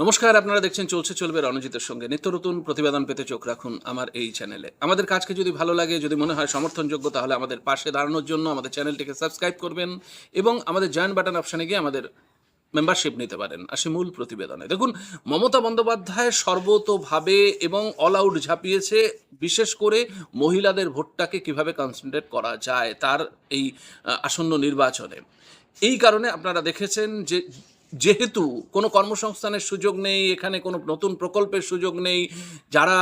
নমস্কার, আপনারা দেখছেন চলছে চলবে রণজিতের সঙ্গে। নিত্য নতুন প্রতিবেদন পেতে চোখ রাখুন আমার এই চ্যানেলে। আমাদের কাজকে যদি ভালো লাগে, যদি মনে হয় সমর্থনযোগ্য, তাহলে আমাদের পাশে দাঁড়ানোর জন্য আমাদের চ্যানেলটিকে সাবস্ক্রাইব করবেন এবং আমাদের জয়েন বাটন অপশানে গিয়ে আমাদের মেম্বারশিপ নিতে পারেন। আসি মূল প্রতিবেদনে। দেখুন, মমতা বন্দ্যোপাধ্যায় সর্বতোভাবে এবং অল আউট ঝাঁপিয়েছে, বিশেষ করে মহিলাদের ভোটটাকে কীভাবে কনসেন্ট্রেট করা যায় তার এই আসন্ন নির্বাচনে। এই কারণে আপনারা দেখেছেন যে যেহেতু কোনো কর্মসংস্থানের সুযোগ নেই, এখানে কোনো নতুন প্রকল্পের সুযোগ নেই, যারা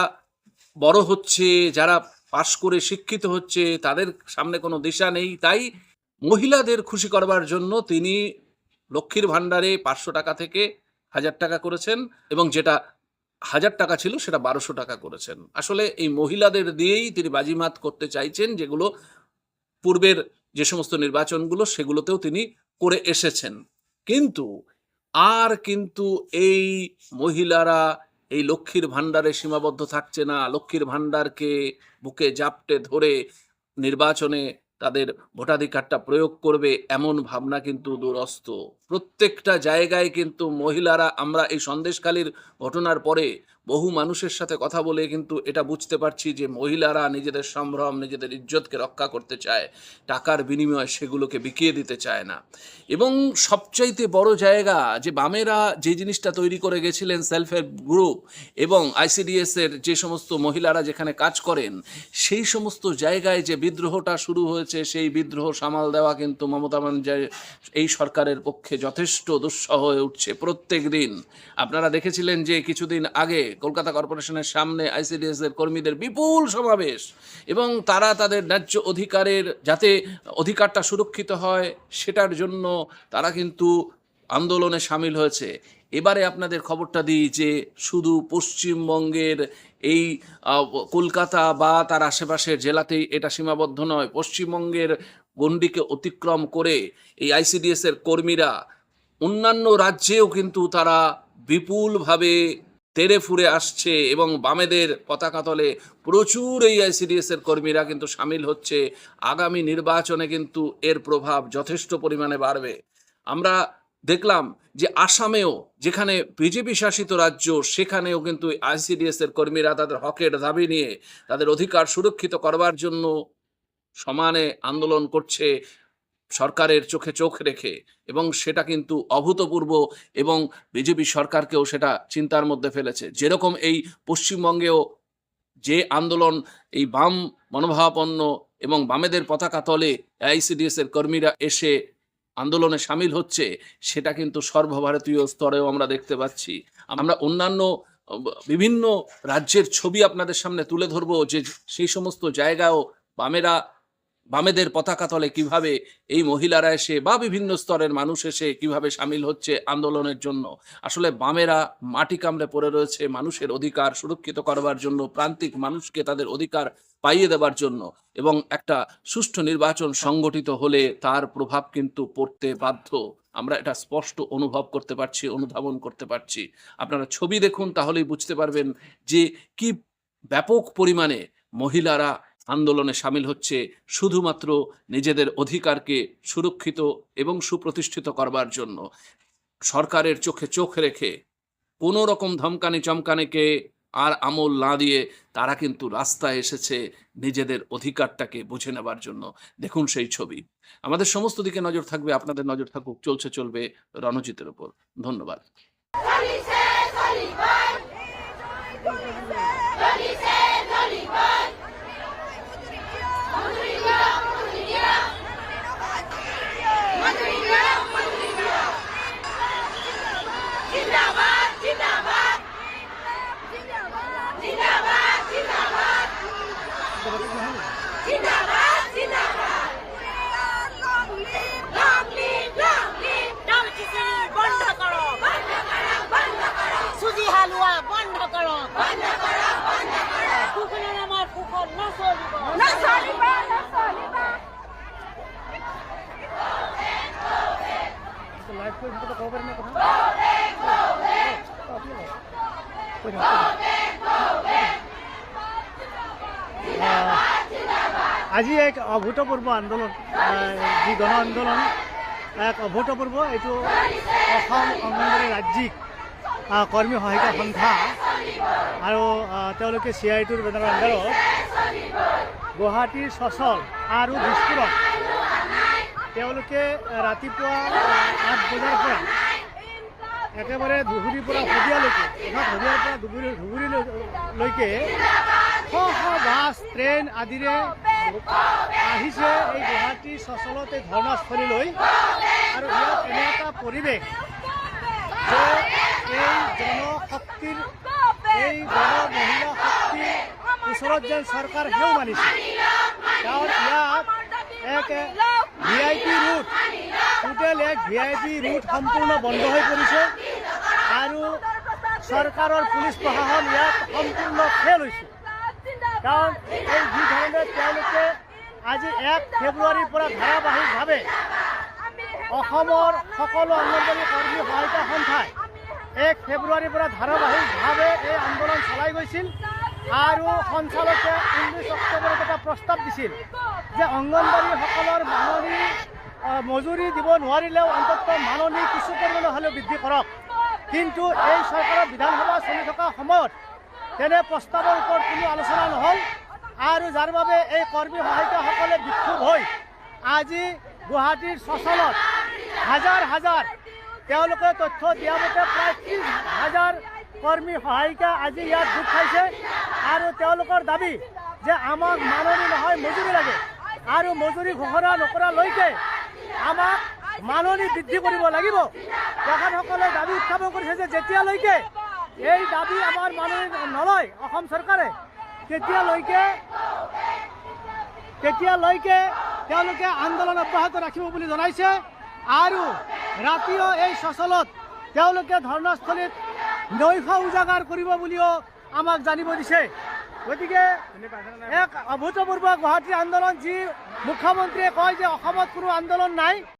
বড় হচ্ছে, যারা পাশ করে শিক্ষিত হচ্ছে, তাদের সামনে কোনো দিশা নেই, তাই মহিলাদের খুশি করবার জন্য তিনি লক্ষ্মীর ভাণ্ডারে পাঁচশো টাকা থেকে হাজার টাকা করেছেন এবং যেটা হাজার টাকা ছিল সেটা বারোশো টাকা করেছেন। আসলে এই মহিলাদের দিয়েই তিনি বাজিমাত করতে চাইছেন, যেগুলো পূর্বের যে সমস্ত নির্বাচনগুলো সেগুলোতেও তিনি করে এসেছেন। কিন্তু আর কিন্তু এই মহিলারা এই লক্ষ্মীর ভাণ্ডারে সীমাবদ্ধ থাকছে না। লক্ষ্মীর ভাণ্ডারকে বুকে জাপটে ধরে নির্বাচনে তাদের ভোটাধিকারটা প্রয়োগ করবে এমন ভাবনা কিন্তু দুরস্ত। প্রত্যেকটা জায়গায় কিন্তু মহিলারা, আমরা এই সন্দেশকালীর ঘটনার পরে বহু মানুষের সাথে কথা বলে কিন্তু এটা বুঝতে পারছি যে মহিলারা নিজেদের সম্ভ্রম, নিজেদের ইজ্জতকে রক্ষা করতে চায়, টাকার বিনিময়ে সেগুলোকে বিকিয়ে দিতে চায় না। এবং সবচাইতে বড় জায়গা যে বামেরা যে জিনিসটা তৈরি করে গেছিলেন সেলফ হেল্প গ্রুপ এবং আইসিডিএসের যে সমস্ত মহিলারা যেখানে কাজ করেন, সেই সমস্ত জায়গায় যে বিদ্রোহটা শুরু হয়েছে, সেই বিদ্রোহ সামাল দেওয়া কিন্তু মমতা বন্দ্যোপাধ্যায় এই সরকারের পক্ষে যথেষ্ট দুঃসহ হয়ে উঠছে প্রত্যেক দিন। আপনারা দেখেছিলেন যে কিছুদিন আগে কলকাতা কর্পোরেশনের সামনে আইসিডিএস এর কর্মীদের বিপুল সমাবেশ এবং তারা তাদের ন্যায্য অধিকারের, যাতে অধিকারটা সুরক্ষিত হয়, সেটার জন্য তারা কিন্তু আন্দোলনে সামিল হয়েছে। এবারে আপনাদের খবরটা দিই যে শুধু পশ্চিমবঙ্গের এই কলকাতা বা তার আশেপাশের জেলাতেই এটা সীমাবদ্ধ নয়। পশ্চিমবঙ্গের গণ্ডিকে অতিক্রম করে এই আইসিডিএস এর কর্মীরা অন্যান্য রাজ্যেও কিন্তু তারা বিপুলভাবে তেরে ফুরে আসছে এবং বামেদের পতাকা তলে প্রচুর এই আইসিডিএস এর কর্মীরা কিন্তু সামিল হচ্ছে। আগামী নির্বাচনে কিন্তু এর প্রভাব যথেষ্ট পরিমাণে বাড়বে। আমরা দেখলাম যে আসামেও যেখানে বিজেপি শাসিত রাজ্য, সেখানেও কিন্তু আইসিডিএস এর কর্মীরা তাদের হকের দাবি নিয়ে তাদের অধিকার সুরক্ষিত করবার জন্য সমানে আন্দোলন করছে। সরকারের চোখে চোখ রেখে এবং সেটা কিন্তু অভূতপূর্ব এবং বিজেপি সরকারকেও সেটা চিন্তার মধ্যে ফেলেছে। যেরকম এই পশ্চিমবঙ্গেও যে আন্দোলন, এই বাম মনোভাবাপন্ন এবং বামেদের পতাকা তলে আইসিডিএস এর কর্মীরা এসে আন্দোলনে সামিল হচ্ছে, সেটা কিন্তু সর্বভারতীয় স্তরেও আমরা দেখতে পাচ্ছি। আমরা অন্যান্য, বিভিন্ন রাজ্যের ছবি আপনাদের সামনে তুলে ধরবো যে সেই সমস্ত জায়গাও বামেরা বামেদের পতাকা তলে কীভাবে এই মহিলারা এসে বা বিভিন্ন স্তরের মানুষ এসে কীভাবে সামিল হচ্ছে আন্দোলনের জন্য? আসলে বামেরা মাটি কামড়ে পড়ে রয়েছে মানুষের অধিকার সুরক্ষিত করবার জন্য, প্রান্তিক মানুষকে তাদের অধিকার পাইয়ে দেবার জন্য এবং একটা সুষ্ঠু নির্বাচন সংগঠিত হলে তার প্রভাব কিন্তু পড়তে বাধ্য। আমরা এটা স্পষ্ট অনুভব করতে পারছি, অনুধাবন করতে পারছি। আপনারা ছবি দেখুন, তাহলেই বুঝতে পারবেন যে কি ব্যাপক পরিমাণে মহিলারা আন্দোলনে সামিল হচ্ছে শুধুমাত্র নিজেদের অধিকারকে সুরক্ষিত এবং সুপ্রতিষ্ঠিত করবার জন্য। সরকারের চোখে চোখ রেখে কোনো রকম ধমকানি চমকানিকে আর আমল না দিয়ে তারা কিন্তু রাস্তায় এসেছে নিজেদের অধিকারটাকে বুঝে নেবার জন্য। দেখুন সেই ছবি। আমাদের সমস্ত দিকে নজর থাকবে, আপনাদের নজর থাকুক, চলছে চলবে রণজিতের উপর। ধন্যবাদ জিন্দাবাদ জিন্দাবাদ জিন্দাবাদ জিন্দাবাদ জিন্দাবাদ জিন্দাবাদ long live long live long live ডাউচিসি বন্ধ করো বন্ধ করো বন্ধ করো সুজি হালুয়া বন্ধ করো বন্ধ করো বন্ধ করো কুকুরের আমার কুকুর না চলিব না চলিবা না চলিবা আজি এক অভূতপূৰ্ব আন্দোলন যি গণ আন্দোলন, এক অভূতপূৰ্ব এইটো অসম অংগনবাড়ী ৰাজ্যিক কৰ্মী সহায়িকা সন্থা আৰু তেওঁলোকে চি আই টিৰ বেনাৰৰ আণ্ডাৰত গুৱাহাটীৰ চচল আৰু দিছপুৰত তেওঁলোকে ৰাতিপুৱা আঠ বজাৰ পৰা একেবাৰে ধুবুৰীৰ পৰা শদিয়ালৈকে অৰ্থাৎ শদিয়াৰ পৰা ধুবুৰী ধুবুৰীলৈকে শ শ বাছ, ট্ৰেইন আদিৰে আহিছে এই গুৱাহাটী চচলত এই ধৰ্ণাস্থলীলৈ। আৰু ইয়াত এনে এটা পৰিৱেশ যে এই জনশক্তিৰ, এই জন মহিলা শক্তিৰ ওচৰত যেন চৰকাৰ সেও মানিছে। কাৰণ ইয়াত এক V I P route total এক ভি আই পি ৰুট সম্পূৰ্ণ বন্ধ হৈ পৰিছে আৰু চৰকাৰৰ পুলিচ প্ৰশাসন ইয়াত সম্পূৰ্ণ ফেল হৈছে। কাৰণ এই যি ধৰণে তেওঁলোকে আজি এক ফেব্ৰুৱাৰীৰ পৰা ধাৰাবাহিকভাৱে অসমৰ সকলো অংগনবাড়ী কৰ্মী সহায়িকা সন্থাই এক ফেব্ৰুৱাৰীৰ পৰা ধাৰাবাহিকভাৱে এই আন্দোলন চলাই গৈছিল আৰু সঞ্চালকে ঊনৈছ অক্টোবৰত এটা প্ৰস্তাৱ দিছিল যে অংগনবাড়ীসকলৰ মাননি মজুৰি দিব নোৱাৰিলেও অন্ততঃ মাননি কিছু পৰিমাণে হ'লেও বৃদ্ধি কৰক। কিন্তু এই চৰকাৰৰ বিধানসভা চলি থকা সময়ত তেনে প্ৰস্তাৱৰ ওপৰত কোনো আলোচনা নহ'ল আৰু যাৰ বাবে এই কৰ্মী সহায়িকাসকলে বিক্ষোভ হৈ আজি গুৱাহাটীৰ চচলত হাজাৰ হাজাৰ তেওঁলোকে তথ্য দিয়া মতে প্ৰায় ত্ৰিছ হাজাৰ কৰ্মী সহায়িকা আজি ইয়াত গোট খাইছে আৰু তেওঁলোকৰ দাবি যে আমাক মাননি নহয়, মজুৰি লাগে। আৰু মজুৰি ঘোষণা নকৰালৈকে আমাক মাননি বৃদ্ধি কৰিব লাগিব। তেখেতসকলে দাবি উত্থাপন কৰিছে যে যেতিয়ালৈকে এই দাবি আমাৰ মাননি নলয় অসম চৰকাৰে, তেতিয়ালৈকে তেতিয়ালৈকে তেওঁলোকে আন্দোলন অব্যাহত ৰাখিব বুলি জনাইছে আৰু ৰাতিও এই চচলত তেওঁলোকে নৈশ উজাগাৰ কৰিব বুলিও আমাক জানিব দিছে। গতিকে এক অভূতপূৰ্ব গুৱাহাটীৰ আন্দোলন যি মুখ্যমন্ত্ৰীয়ে কয় যে অসমত কোনো আন্দোলন নাই।